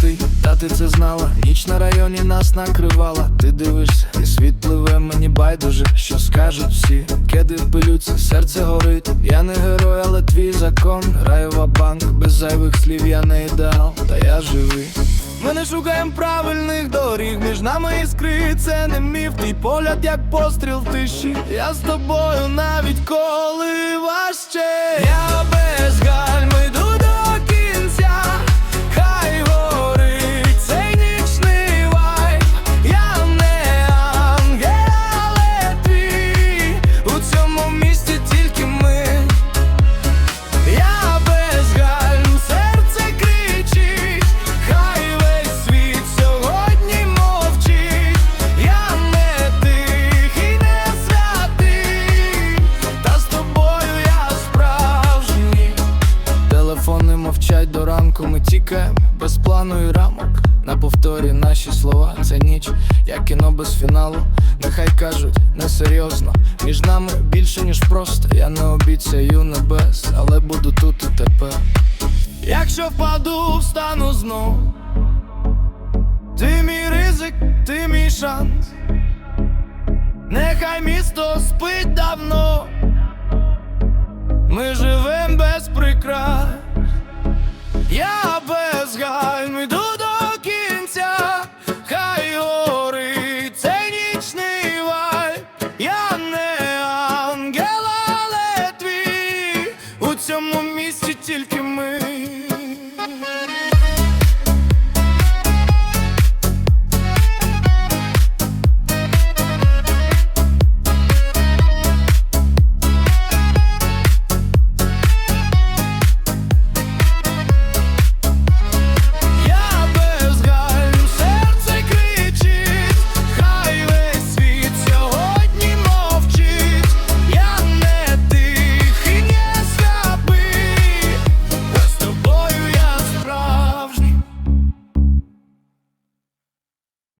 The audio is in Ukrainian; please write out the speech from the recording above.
ти, та ти це знала. Ніч на районі нас накривала. Ти дивишся, і світ пливе, мені байдуже, що скажуть всі. Кеди пилються, серце горить. Я не герой, але твій закон. Граю банк, без зайвих слів я не ідеал, та я живий. Ми не шукаємо правильних доріг, між нами іскри, це не міф. Твій погляд, як постріл в тиші. Я з тобою навіть коли важче. Я Мовчать до ранку, ми тікаємо без плану і рамок. На повторі наші слова, це ніч, як кіно без фіналу. Нехай кажуть, несерйозно. Між нами більше, ніж просто. Я не обіцяю небес, але буду тут і тепер. Якщо впаду, встану знов. Ти мій ризик, ти мій шанс. Нехай місто спить давно. цьому місці тільки ми.